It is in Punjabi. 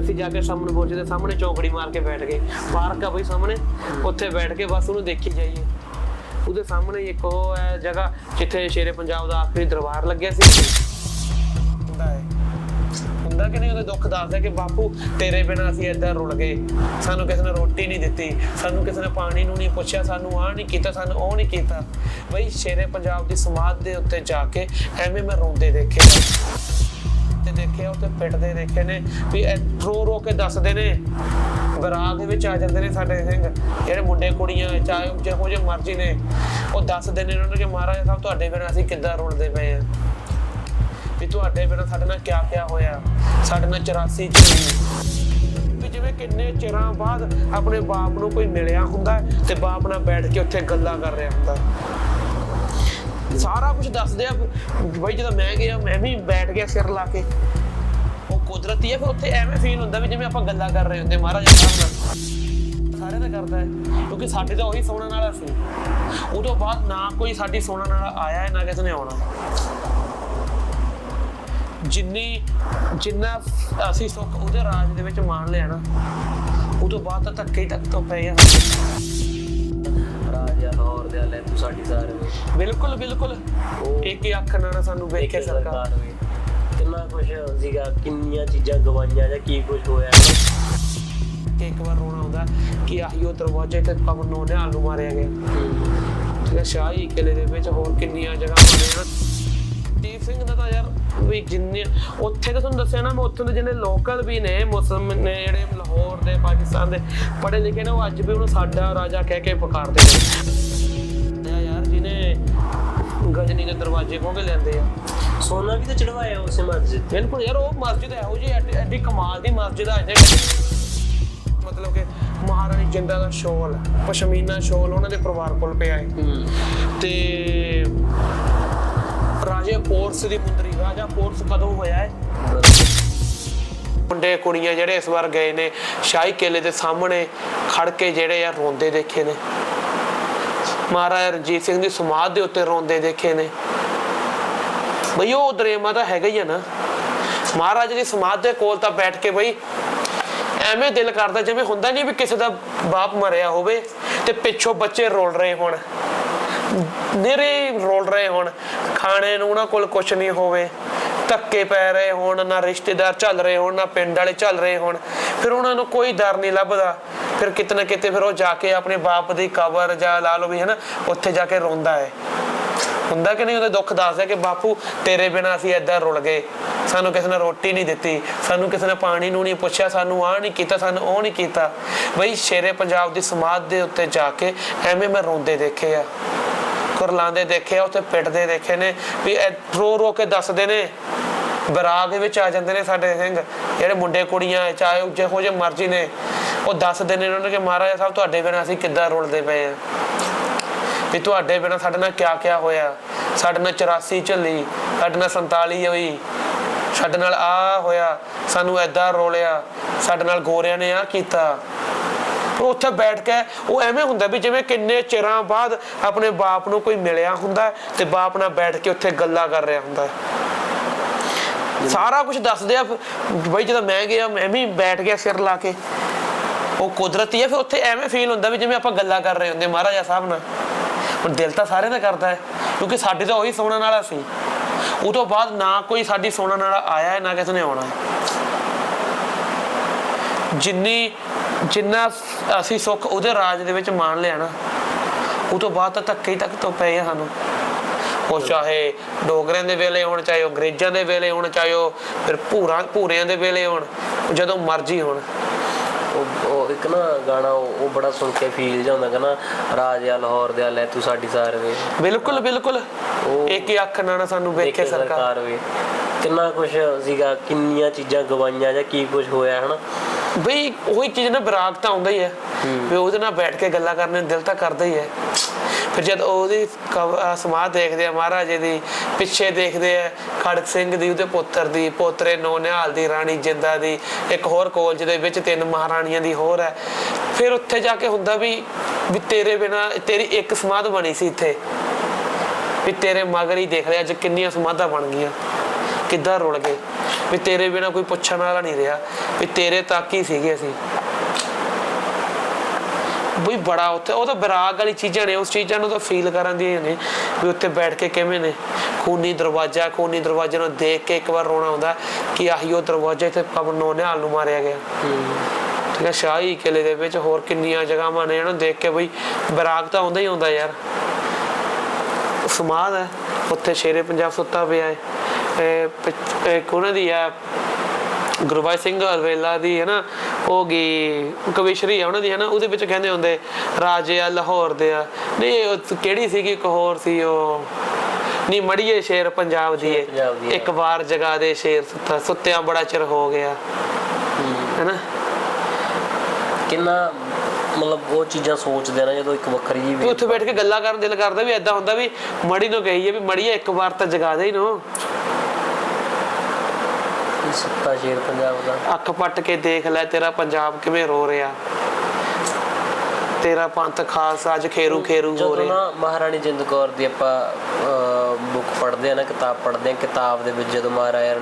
ਅਸੀਂ ਜਾ ਕੇ ਸਾਹਮਣੇ ਬੋਝੇ ਦੇ ਸਾਹਮਣੇ ਚੌਕੜੀ ਮਾਰ ਕੇ ਬੈਠ ਗਏ। ਪਾਰਕ ਆ ਬਈ ਸਾਹਮਣੇ, ਉੱਥੇ ਬੈਠ ਕੇ ਬਸ ਉਹਨੂੰ ਦੇਖੀ ਜਾਈਏ। ਉਹਦੇ ਸਾਹਮਣੇ ਇੱਕ ਉਹ ਹੈ ਜਗ੍ਹਾ ਜਿੱਥੇ ਸ਼ੇਰੇ ਪੰਜਾਬ ਦਾ ਆਖਰੀ ਦਰਬਾਰ ਲੱਗਿਆ ਸੀ। ਹੁੰਦਾ ਹੈ। ਹੁੰਦਾ ਕਿ ਨਹੀਂ? ਉਹਦੇ ਦੁੱਖ ਦੱਸਦਾ ਕਿ ਬਾਪੂ, ਤੇਰੇ ਬਿਨਾਂ ਅਸੀਂ ਏਦਾਂ ਰੁਲ ਗਏ। ਸਾਨੂੰ ਕਿਸੇ ਨੇ ਰੋਟੀ ਨਹੀਂ ਦਿੱਤੀ, ਸਾਨੂੰ ਕਿਸੇ ਨੇ ਪਾਣੀ ਨੂੰ ਨਹੀਂ ਪੁੱਛਿਆ, ਸਾਨੂੰ ਆਹ ਨਹੀਂ ਕੀਤਾ, ਸਾਨੂੰ ਉਹ ਨਹੀਂ ਕੀਤਾ। ਬਈ ਸ਼ੇਰੇ ਪੰਜਾਬ ਦੀ ਸਮਾਧ ਦੇ ਉੱਤੇ ਜਾ ਕੇ ਐਵੇਂ ਮੈਂ ਰੋਂਦੇ ਦੇਖੇ। ਤੇ ਦੇਖਿਆ ਉੱਤੇ ਪਿੱਟਦੇ ਦੇਖੇ ਨੇ ਵੀ ਰੋ ਰੋ ਕੇ ਦੱਸਦੇ ਨੇ। ਬਰਾਗ ਦੇ ਵਿੱਚ ਆ ਜਾਂਦੇ ਨੇ ਸਾਡੇ ਸਿੰਘ, ਜਿਹੜੇ ਮੁੰਡੇ ਕੁੜੀਆਂ, ਚਾਹੇ ਜਿਹੋ ਜਿਹੇ ਮਰਜ਼ੀ ਨੇ, ਉਹ ਦੱਸਦੇ ਨੇ ਉਹਨਾਂ ਨੂੰ ਕਿ ਮਹਾਰਾਜ ਸਾਹਿਬ, ਤੁਹਾਡੇ ਬਿਨਾਂ ਅਸੀਂ ਕਿੱਦਾਂ ਰੁਲਦੇ ਪਏ ਆ ਵੀ ਤੁਹਾਡੇ ਬਿਨਾਂ ਸਾਡੇ ਨਾਲ ਕਿਆ ਕਿਆ ਹੋਇਆ? ਸਾਡੇ ਨਾਲ 84 ਚ ਵੀ ਜਿਵੇਂ ਕਿੰਨੇ ਚਿਰਾਂ ਬਾਅਦ ਆਪਣੇ ਬਾਪ ਨੂੰ ਕੋਈ ਮਿਲਿਆ ਹੁੰਦਾ ਤੇ ਬਾਪ ਨਾਲ ਬੈਠ ਕੇ ਉੱਥੇ ਗੱਲਾਂ ਕਰ ਰਿਹਾ ਹੁੰਦਾ। ਸਾਰਾ ਕੁਝ ਦੱਸਦੇ ਆ, ਬਈ ਜਦੋਂ ਮੈਂ ਗਿਆ, ਮੈਂ ਵੀ ਬੈਠ ਗਿਆ ਸਿਰ ਲਾ ਕੇ। ਉਹ ਕੁਦਰਤੀ ਹੈ ਫਿਰ ਉੱਥੇ ਐਵੇਂ ਫੀਲ ਹੁੰਦਾ ਵੀ ਜਿਵੇਂ ਆਪਾਂ ਗੱਲਾਂ ਕਰ ਰਹੇ ਹੁੰਦੇ, ਮਹਾਰਾਜ ਸਾਹਿਬ ਨਾਲ ਸਾਰੇ ਦਾ ਕਰਦਾ ਹੈ, ਕਿਉਂਕਿ ਸਾਡੇ ਤਾਂ ਉਹੀ ਸੁਣਨ ਵਾਲਾ ਸੀ ਉਹ ਤੋਂ ਬਾਅਦ ਨਾ ਕੋਈ ਸਾਡੀ ਸੁਣਨ ਵਾਲਾ ਆਇਆ ਹੈ, ਨਾ ਕਿਸੇ ਨੇ ਆਉਣਾ। ਜਿੰਨੀ, ਜਿੰਨਾ ਅਸੀਂ ਸੁੱਖ ਉਹਦੇ ਰਾਜ ਦੇ ਵਿੱਚ ਮਾਣ ਲਿਆ ਨਾ ਉਹ ਤੋਂ ਬਾਅਦ ਤਾਂ ਧੱਕੇ ਹੀ ਧੱਕ ਤੋਂ ਪਏ ਆ। ਸਾਡੀ ਸਾਰ ਵੇ। ਬਿਲਕੁਲ ਬਿਲਕੁਲ। ਉਹ ਇੱਕ ਹੀ ਅੱਖ ਨਾਲ ਸਾਨੂੰ ਵੇਖੇ ਸਰਕਾਰ। ਵੇ। ਕਿੰਨਾ ਕੁਛ ਸੀਗਾ ਕਿੰਨੀਆਂ ਚੀਜ਼ਾਂ ਗਵਾਈਆਂ ਜਾਂ ਕੀ ਕੁਛ ਹੋਇਆ। ਕਿ ਇੱਕ ਵਾਰ ਰੋਣਾ ਆਉਂਦਾ ਕਿ ਆਹੀ ਉਹ ਦਰਵਾਜ਼ੇ ਤੇ ਪਵਨ ਨੂੰ ਨੂੰ ਮਾਰਿਆ ਗਿਆ। ਠੀਕ ਹੈ ਸ਼ਾਹੀ ਕਿਲੇ ਦੇ ਵਿੱਚ ਹੋਰ ਕਿੰਨੀਆਂ ਜਗ੍ਹਾ ਬਣੀਆਂ ਦੀਪ ਸਿੰਘ ਦਾ ਤਾਂ ਯਾਰ ਵੀ ਜਿੰਨੇ ਉੱਥੇ ਤਾਂ ਤੁਹਾਨੂੰ ਦੱਸਿਆ ਨਾ ਮੈਂ ਉੱਥੋਂ ਦੇ ਜਿਹੜੇ ਲੋਕਲ ਵੀ ਨੇ ਮੁਸਲਮ ਨੇ ਜਿਹੜੇ ਲਾਹੌਰ ਦੇ ਪਾਕਿਸਤਾਨ ਦੇ ਪੜ੍ਹੇ ਲਿਖੇ ਨੇ ਉਹ ਅੱਜ ਵੀ ਉਹਨੂੰ ਸਾਡਾ ਰਾਜਾ ਕਹਿ ਕੇ ਪੁਕਾਰਦੇ ਨੇ। ਤੇ ਗਜਨੀ ਦੇ ਦਰਵਾਜ਼ੇ ਖੋਹ ਕੇ ਲੈਂਦੇ ਆ। ਸੋਨਾ ਵੀ ਤਾਂ ਚੜਵਾਇਆ ਉਸੇ ਮਸਜਿਦ ਤੇ। ਬਿਲਕੁਲ ਯਾਰ ਉਹ ਮਸਜਿਦ ਇਹੋ ਜਿਹੀ ਐਡੀ- ਐਡੀ ਕਮਾਲ ਦੀ ਮਸਜਿਦ ਆ ਜੇ ਮਤਲਬ ਕਿ ਮਹਾਰਾਣੀ ਜਿੰਦਾ ਦਾ ਸ਼ੋਲ ਪਸ਼ਮੀਨਾ ਸ਼ੋਲ ਉਹਨਾਂ ਦੇ ਪਰਿਵਾਰ ਕੋਲ ਪਿਆ ਹੈ। ਤੇ ਰਾਜੇ ਪੋਰਸ ਦੀ ਮੁੰਦਰੀ ਰਾਜਾ ਪੋਰਸ ਕਦੋਂ ਹੋਇਆ ਹੈ ਮੁੰਡੇ ਕੁੜੀਆਂ ਜਿਹੜੇ ਇਸ ਵਾਰ ਗਏ ਨੇ ਸ਼ਾਹੀ ਕਿਲੇ ਦੇ ਸਾਹਮਣੇ ਖੜ ਕੇ ਜਿਹੜੇ ਆ ਰੋਂਦੇ ਦੇਖੇ ਨੇ। ਮਹਾਰਾਜਾ ਰਣਜੀਤ ਸਿੰਘ ਦੀ ਸਮਾਧ ਦੇ ਉੱਤੇ ਰੋਂਦੇ ਦੇਖੇ ਨੇ। ਬਈ ਉਹ ਦਰੇਮਾ ਤਾਂ ਹੈਗਾ ਹੀ ਆ ਨਾ। ਮਹਾਰਾਜ ਦੀ ਸਮਾਧ ਦੇ ਕੋਲ ਤਾਂ ਬੈਠ ਕੇ ਬਈ ਐਵੇਂ ਦਿਲ ਕਰਦਾ ਜਿਵੇਂ ਹੁੰਦਾ ਨਹੀਂ ਵੀ ਕਿਸੇ ਦਾ ਬਾਪ ਮਰਿਆ ਹੋਵੇ ਤੇ ਪਿੱਛੋਂ ਬੱਚੇ ਰੋਲ ਰਹੇ ਹੋਣ। ਨਿਰੇ ਰੋਲ ਰਹੇ ਹੋਣ। ਖਾਣੇ ਨੂੰ ਉਹਨਾਂ ਕੋਲ ਕੁਝ ਨਹੀਂ ਹੋਵੇ। ਧੱਕੇ ਪੈ ਰਹੇ ਹੋਣ, ਨਾ ਰਿਸ਼ਤੇਦਾਰ ਚੱਲ ਰਹੇ ਹੋਣ, ਨਾ ਪਿੰਡ ਵਾਲੇ ਚੱਲ ਰਹੇ ਹੋਣ। ਫਿਰ ਉਹਨਾਂ ਨੂੰ ਕੋਈ ਡਰ ਨਹੀਂ ਲੱਭਦਾ। ਫਿਰ ਕਿਤੇ ਨਾ ਕਿਤੇ ਫਿਰ ਉਹ ਜਾ ਕੇ ਆਪਣੇ ਬਾਪ ਦੀ ਕਬਰ ਜਾਂ ਲਾ ਲਓ ਵੀ ਹੈ ਉੱਥੇ ਜਾ ਕੇ ਰੋਂਦਾ ਹੈ। ਹੁੰਦਾ ਕਿ ਨਹੀਂ, ਉਹਦੇ ਦੁੱਖ ਦੱਸਦਾ ਕਿ ਬਾਪੂ, ਤੇਰੇ ਬਿਨਾਂ ਅਸੀਂ ਏਦਾਂ ਰੁਲ ਗਏ। ਸਾਨੂੰ ਕਿਸੇ ਨੇ ਰੋਟੀ ਨਹੀਂ ਦਿੱਤੀ, ਸਾਨੂੰ ਕਿਸੇ ਨੇ ਪਾਣੀ ਨੂੰ ਨਹੀਂ ਪੁੱਛਿਆ, ਸਾਨੂੰ ਆਹ ਨਹੀਂ ਕੀਤਾ, ਸਾਨੂੰ ਉਹ ਨਹੀਂ ਕੀਤਾ। ਬਈ ਸ਼ੇਰੇ ਪੰਜਾਬ ਦੀ ਸਮਾਧ ਦੇ ਉੱਤੇ ਜਾ ਕੇ ਐਵੇਂ ਮੈਂ ਰੋਂਦੇ ਦੇਖੇ ਆ। ਕੁਰਲਾਉਂਦੇ ਦੇਖੇ ਆ, ਉੱਥੇ ਪਿੱਟਦੇ ਦੇਖੇ ਨੇ ਵੀ ਰੋ ਰੋ ਕੇ ਦੱਸਦੇ ਨੇ। ਬਰਾਗ ਦੇ ਵਿੱਚ ਆ ਜਾਂਦੇ ਨੇ ਸਾਡੇ ਸਿੰਘ, ਜਿਹੜੇ ਮੁੰਡੇ ਕੁੜੀਆਂ, ਚਾਹੇ ਜਿਹੋ ਜਿਹੇ ਮਰਜ਼ੀ ਨੇ। ਉਹ ਦੱਸਦੇ ਨੇ ਉਹਨਾਂ ਨੂੰ ਕਿ ਮਹਾਰਾਜ ਸਾਹਿਬ, ਤੁਹਾਡੇ ਬਿਨਾਂ ਅਸੀਂ ਕਿੱਦਾਂ ਰੁਲਦੇ ਪਏ ਆ ਵੀ ਤੁਹਾਡੇ ਬਿਨਾਂ ਸਾਡੇ ਨਾਲ ਕਿਆ ਕਿਆ ਹੋਇਆ? ਸਾਡੇ ਨਾਲ 84 ਝੱਲੀ, ਸਾਡੇ ਨਾਲ 47 ਹੋਈ, ਸਾਡੇ ਨਾਲ ਆ ਹੋਇਆ, ਸਾਨੂੰ ਐਦਾਂ ਰੋਲਿਆ, ਸਾਡੇ ਨਾਲ ਗੋਰਿਆਂ ਨੇ ਆ ਕੀਤਾ। ਉਹ ਉੱਥੇ ਬੈਠ ਕੇ ਉਹ ਐਵੇਂ ਹੁੰਦਾ ਵੀ ਜਿਵੇਂ ਕਿੰਨੇ ਚਿਰਾਂ ਬਾਅਦ ਆਪਣੇ ਬਾਪ ਨੂੰ ਕੋਈ ਮਿਲਿਆ ਹੁੰਦਾ ਤੇ ਬਾਪ ਨਾਲ ਬੈਠ ਕੇ ਉੱਥੇ ਗੱਲਾਂ ਕਰ ਰਿਹਾ ਹੁੰਦਾ। ਸਾਰਾ ਕੁਝ ਦੱਸਦੇ ਆ ਬਈ ਜਦੋਂ ਮੈਂ ਗਿਆ, ਮੈਂ ਵੀ ਬੈਠ ਗਿਆ ਸਿਰ ਲਾ ਕੇ। ਉਹ ਕੁਦਰਤੀ ਹੈ ਫਿਰ ਉੱਥੇ ਐਵੇਂ ਫੀਲ ਹੁੰਦਾ ਵੀ ਜਿਵੇਂ ਆਪਾਂ ਗੱਲਾਂ ਕਰ ਰਹੇ ਹੁੰਦੇ ਮਹਾਰਾਜਾ ਸਾਹਿਬ ਨਾਲ। ਹੁਣ ਦਿਲ ਤਾਂ ਸਾਰੇ ਦਾ ਕਰਦਾ ਹੈ ਕਿਉਂਕਿ ਸਾਡੇ ਤਾਂ ਉਹੀ ਸੁਣਨ ਵਾਲਾ ਸੀ ਉਹ ਤੋਂ ਬਾਅਦ ਨਾ ਕੋਈ ਸਾਡੀ ਸੁਣਨ ਵਾਲਾ ਆਇਆ ਹੈ ਨਾ ਕਿਸੇ ਨੇ ਆਉਣਾ ਜਿੰਨੀ ਜਿੰਨਾ ਅਸੀਂ ਸੁੱਖ ਉਹਦੇ ਰਾਜ ਦੇ ਵਿੱਚ ਮਾਣ ਲਿਆ ਨਾ ਉਹ ਤੋਂ ਬਾਅਦ ਤਾਂ ਧੱਕੇ ਤੱਕ ਤੋਂ ਪਏ ਸਾਨੂੰ। ਉਹ ਚਾਹੇ ਡੋਗਰਿਆਂ ਦੇ ਵੇਲੇ ਹੋਣ ਚਾਹੇ ਉਹ ਅੰਗਰੇਜ਼ਾਂ ਦੇ ਵੇਲੇ ਹੋਣ ਚਾਹੇ ਉਹ ਫਿਰ ਭੂਰਾ ਭੂਰਿਆਂ ਦੇ ਵੇਲੇ ਹੋਣ ਜਦੋਂ ਮਰਜ਼ੀ ਹੋਣ। ਉਹ ਉਹ ਇੱਕ ਨਾ ਗਾਣਾ ਉਹ ਉਹ ਬੜਾ ਸੁਣ ਕੇ ਫੀਲ ਜਾਂਦਾ ਕਹਿੰਦਾ ਰਾਜਾ ਲਾਹੌਰ ਦੇ ਲੈ ਤੂੰ ਸਾਡੀ ਸਾਰ ਵੇ। ਬਿਲਕੁਲ ਬਿਲਕੁਲ। ਉਹ ਇੱਕ ਹੀ ਅੱਖ ਨਾਲ ਨਾ ਸਾਨੂੰ ਵੇਖੇ ਸਰਕਾਰ ਵੇ। ਕਿੰਨਾ ਕੁਛ ਸੀਗਾ ਕਿੰਨੀਆਂ ਚੀਜ਼ਾਂ ਗਵਾਈਆਂ ਜਾਂ ਕੀ ਕੁਛ ਹੋਇਆ ਹਨਾ? ਬਈ ਉਹੀ ਚੀਜ਼ ਨਾ ਵਿਰਾਗ ਤਾਂ ਆਉਂਦਾ ਹੀ। ਹੈ। ਵੀ ਉਹਦੇ ਨਾਲ ਬੈਠ ਕੇ ਗੱਲਾਂ ਕਰਨ ਨੂੰ ਦਿਲ ਤਾਂ ਕਰਦਾ ਹੀ ਹੈ। ਫਿਰ ਜਦ ਉਹਦੀ ਸਮਾਧ ਦੇਖਦੇ ਆ, ਮਹਾਰਾਜੇ ਦੀ ਪਿੱਛੇ ਦੇਖਦੇ ਆ, ਖੜਕ ਸਿੰਘ ਦੀ, ਉਹਦੇ ਪੁੱਤਰ ਦੀ, ਪੋਤਰੇ ਨੋ ਨਿਹਾਲ ਦੀ, ਰਾਣੀ ਜਿੰਦਾ ਦੀ, ਇੱਕ ਹੋਰ ਕਾਲਜ ਦੇ ਵਿੱਚ ਤਿੰਨ ਮਹਾਰਾਣੀਆਂ ਦੀ ਹੋਰ ਹੈ। ਫਿਰ ਉੱਥੇ ਜਾ ਕੇ ਹੁੰਦਾ ਵੀ ਵੀ ਤੇਰੇ ਬਿਨਾ, ਤੇਰੀ ਇੱਕ ਸਮਾਧ ਬਣੀ ਸੀ ਇੱਥੇ। ਵੀ ਤੇਰੇ ਮਗਰ ਹੀ ਦੇਖ ਲਿਆ ਅੱਜ ਕਿੰਨੀਆਂ ਸਮਾਧਾਂ ਬਣ ਗਈਆਂ। ਕਿੱਦਾਂ ਰੁਲ ਗਏ। ਵੀ ਤੇਰੇ ਬਿਨਾ ਕੋਈ ਪੁੱਛਣ ਵਾਲਾ ਨਹੀਂ ਰਿਹਾ। ਵੀ ਤੇਰੇ ਤੱਕ ਹੀ ਸੀਗੇ ਅਸੀਂ। ਬਈ ਬੜਾ ਉੱਥੇ ਉਹ ਤਾਂ ਵਿਰਾਗ ਵਾਲੀ ਚੀਜ਼ਾਂ ਨੇ ਉਸ ਚੀਜ਼ਾਂ ਨੂੰ ਤਾਂ ਫੀਲ ਕਰਨ ਦੀਆਂ ਨੇ ਵੀ ਉੱਥੇ ਬੈਠ ਕੇ ਕਿਵੇਂ ਨੇ। ਖੂਨੀ ਦਰਵਾਜ਼ਾ ਖੂਨੀ ਦਰਵਾਜ਼ੇ ਨੂੰ ਦੇਖ ਕੇ ਇੱਕ ਵਾਰ ਰੋਣਾ ਆਉਂਦਾ ਕਿ ਆਹੀ ਉਹ ਦਰਵਾਜ਼ਾ ਇੱਥੇ ਪਵਨ ਨੋ ਨੂੰ ਮਾਰਿਆ ਗਿਆ। ਠੀਕ ਹੈ ਸ਼ਾਹੀ ਕਿਲੇ ਦੇ ਵਿੱਚ ਹੋਰ ਕਿੰਨੀਆਂ ਜਗ੍ਹਾਵਾਂ ਨੇ ਇਹਨੂੰ ਦੇਖ ਕੇ ਬਈ ਵਿਰਾਗ ਤਾਂ ਆਉਂਦਾ ਹੀ ਆਉਂਦਾ ਯਾਰ। ਸਮਾਧ ਹੈ ਉੱਥੇ ਸ਼ੇਰੇ ਪੰਜਾਬ ਸੁੱਤਾ ਪਿਆ ਹੈ। ਇਹ ਉਹਨਾਂ ਦੀ ਆ ਗੁਰਬਾਜ ਸਿੰਘ ਅਲਵੇਲਾ ਦੀ ਹੈ ਨਾ ਉਹ ਗੀ ਕਵਿਸ਼ਰੀ ਆ ਉਹਨਾਂ ਦੀ ਹੈ ਨਾ ਉਹਦੇ ਵਿੱਚ ਕਹਿੰਦੇ ਹੁੰਦੇ ਰਾਜੇ ਆ ਲਾਹੌਰ ਦੇ ਆ। ਨਹੀਂ ਉਹ ਕਿਹੜੀ ਸੀਗੀ ਇੱਕ ਹੋਰ ਸੀ ਉਹ? ਨਹੀਂ ਮੜੀਏ ਸ਼ੇਰ ਪੰਜਾਬ ਦੀ ਹੈ। ਇੱਕ ਵਾਰ ਜਗਾ ਦੇ ਸ਼ੇਰ ਸੁੱਤਾ ਸੁੱਤਿਆਂ ਬੜਾ ਚਿਰ ਹੋ ਗਿਆ। ਹੈ। ਨਾ ਕਿੰਨਾ ਮਤਲਬ ਉਹ ਚੀਜ਼ਾਂ ਸੋਚਦੇ ਨਾ ਜਦੋਂ ਇੱਕ ਵੱਖਰੀ ਜੀ ਵੀ ਉੱਥੇ ਬੈਠ ਕੇ ਗੱਲਾਂ ਕਰਨ ਦਿਲ ਕਰਦਾ ਵੀ ਐਦਾਂ ਹੁੰਦਾ ਵੀ ਮੜੀ ਨੂੰ ਕਹੀਏ ਵੀ ਮੜੀਏ ਇੱਕ ਵਾਰ ਤਾਂ ਜਗਾ ਦੇ ਇਹਨੂੰ ਸੁੱਤਾ ਸ਼ੇਰ ਪੰਜਾਬ ਦਾ? ਅੱਖ ਪੱਟ ਕੇ ਦੇਖ ਲੈ ਤੇਰਾ ਪੰਜਾਬ ਕਿਵੇਂ ਰੋ ਰਿਹਾ। ਤੇਰਾ ਪੰਥ ਖਾਲਸਾ ਅੱਜ ਖੇਰੂ ਖੇਰੂ ਹੋ ਜਦੋਂ ਰਿਹਾ। ਨਾ ਮਹਾਰਾਣੀ ਜਿੰਦ ਕੌਰ ਦੀ ਆਪਾਂ ਬੁੱਕ ਪੜ੍ਹਦੇ ਆ ਨਾ ਕਿਤਾਬ ਪੜ੍ਹਦੇ ਆ ਕਿਤਾਬ ਦੇ ਵਿੱਚ ਜਦੋਂ ਮਹਾਰਾਜਾ